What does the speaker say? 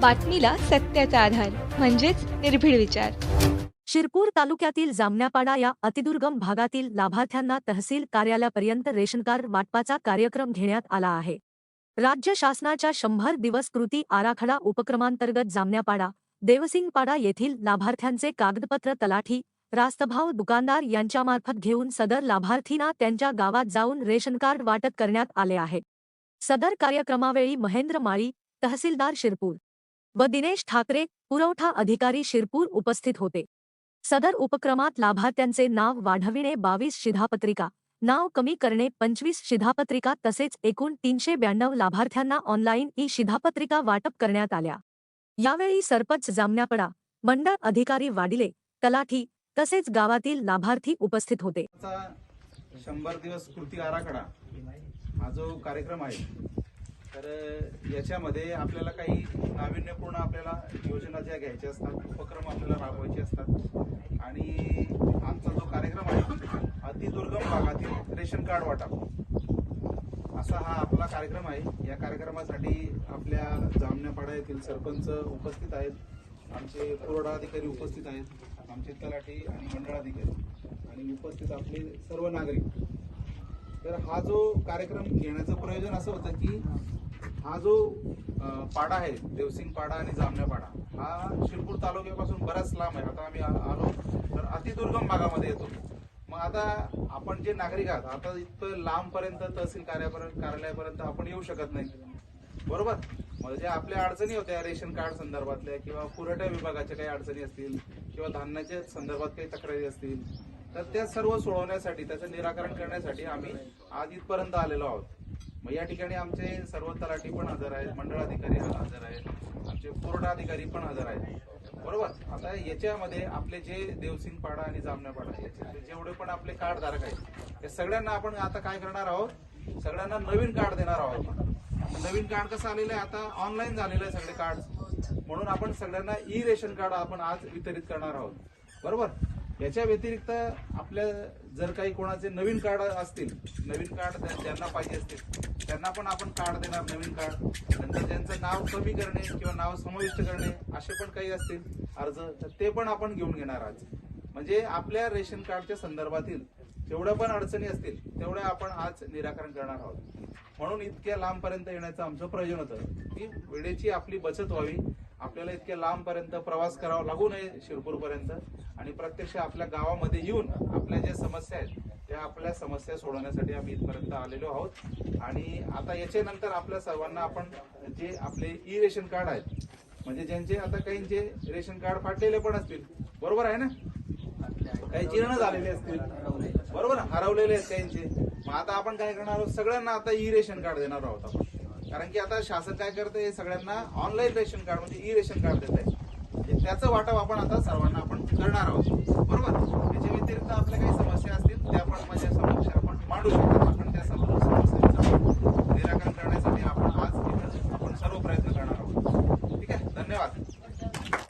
बातमीला सत्याचा आधार म्हणजेच निर्भीड विचार. शिरपूर तालुक्यातील जामण्यापाडा या अतिदुर्गम भागातील लाभार्थ्यांना तहसील कार्यालयापर्यंत रेशन कार्ड वाटपाचा कार्यक्रम घेण्यात आला आहे. राज्य शासनाच्या शंभर दिवस कृती आराखडा उपक्रमांतर्गत जामण्यापाडा देवसिंगपाडा येथील लाभार्थ्यांचे कागदपत्र तलाठी रास्तभाव दुकानदार यांच्यामार्फत घेऊन सदर लाभार्थींना त्यांच्या गावात जाऊन रेशन कार्ड वाटप करण्यात आले आहे. सदर कार्यक्रमावेळी महेंद्र माळी तहसीलदार शिरपूर. व दिनेश ठाकरे पुरवठा अधिकारी शिरपूर उपस्थित होते. सदर उपक्रमात लाभार्थ्यांचे नाव वाढविणे बावीस शिधापत्रिका नाव कमी करणे पंचवीस शिधापत्रिका तसेच एकूण तीनशे ब्याण्णव लाभार्थ्यांना ऑनलाईन ई शिधापत्रिका वाटप करण्यात आल्या. यावेळी सरपंच जामण्यापडा मंडळ अधिकारी वाडिले तलाठी तसेच गावातील लाभार्थी उपस्थित होते. शंभर दिवस कृती आराखडा हा जो कार्यक्रम आहे तर याच्यामध्ये आपल्याला काही नाविन्यपूर्ण आपल्याला योजना ज्या घ्यायच्या असतात उपक्रम आपल्याला राबवायचे असतात. आणि आमचा जो कार्यक्रम आहे अतिदुर्गम भागातील रेशन कार्ड वाटप असा हा आपला कार्यक्रम आहे. या कार्यक्रमासाठी आपल्या जामण्यापाडा येथील सरपंच उपस्थित आहेत. आमचे पुरवठा अधिकारी उपस्थित आहेत. आमचे तलाठी आणि मंडळाधिकारी. आणि उपस्थित आपले सर्व नागरिक. तर हा जो कार्यक्रम घेण्याचं प्रयोजन असं होतं की हा जो पाडा आहे देवसिंग पाडा आणि जामण्या पाडा हा शिरपूर तालुक्यापासून बराच लांब आहे. आता आम्ही आलो तर अतिदुर्गम भागामध्ये येतो. मग आता आपण जे नागरिक आहात आता इथं लांबपर्यंत तहसील कार्यापर्यंत कार्यालयापर्यंत आपण येऊ शकत नाही. बरोबर? म्हणजे आपल्या अडचणी होत्या रेशन कार्ड संदर्भातल्या किंवा पुरवठा विभागाच्या काही अडचणी असतील किंवा धान्याच्या संदर्भात काही तक्रारी असतील तर त्या सर्व सोडवण्यासाठी त्याचं निराकरण करण्यासाठी आम्ही आज इथपर्यंत आलेलो आहोत. मग या ठिकाणी आमचे सर्व तलाठी पण हजर आहेत मंडळ अधिकारी हजर आहेत आमचे पूर्ण अधिकारी पण हजर आहेत. बरोबर? आता याच्यामध्ये आपले जे देवसिंग पाडा आणि जामण्या याचे जेवढे पण आपले कार्ड धारक आहेत त्या सगळ्यांना आपण आता काय करणार आहोत? सगळ्यांना नवीन कार्ड देणार आहोत. नवीन कार्ड कसं आलेलं आहे? आता ऑनलाईन झालेलं आहे सगळे कार्ड. म्हणून आपण सगळ्यांना ई रेशन कार्ड आपण आज वितरित करणार आहोत. बरोबर? याच्या व्यतिरिक्त आपल्या जर काही कोणाचे नवीन कार्ड असतील नवीन कार्ड ज्यांना पाहिजे असतील त्यांना पण आपण कार्ड देणार नवीन कार्ड. नंतर ज्यांचं नाव कमी करणे किंवा नाव समाविष्ट करणे असे पण काही असतील अर्ज तर ते पण आपण घेऊन घेणार आज. म्हणजे आपल्या रेशन कार्डच्या संदर्भातील जेवढ्या पण अडचणी असतील तेवढ्या आपण आज निराकरण करणार आहोत. म्हणून इतक्या लांबपर्यंत येण्याचं आमचं प्रयोजन होतं. की वेळेची आपली बचत व्हावी. आपल्याला इतक्या लांबपर्यंत प्रवास करावा लागू नये शिरपूरपर्यंत. आणि प्रत्यक्ष आपल्या गावामध्ये येऊन आपल्या ज्या समस्या आहेत त्या आपल्या समस्या सोडवण्यासाठी आम्ही इथपर्यंत आलेलो आहोत. आणि आता याच्यानंतर आपल्या सर्वांना आपण जे आपले ई रेशन कार्ड आहेत म्हणजे ज्यांचे आता काहींचे रेशन कार्ड फाटलेले पण असतील बरोबर आहे ना? काही जीर्ण झालेले असतील बरोबर हरवलेले आहेत काहींचे मग आता आपण काय करणार आहोत? सगळ्यांना आता ई रेशन कार्ड देणार आहोत आपण. कारण की आता शासन काय करतंय? सगळ्यांना ऑनलाईन रेशन कार्ड म्हणजे ई रेशन कार्ड देत आहे त्याचं वाटप आपण आता सर्वांना आपण करणार आहोत. बरोबर? त्याच्या व्यतिरिक्त आपल्या काही समस्या असतील त्या पण माझ्या समक्ष आपण मांडू शकतो.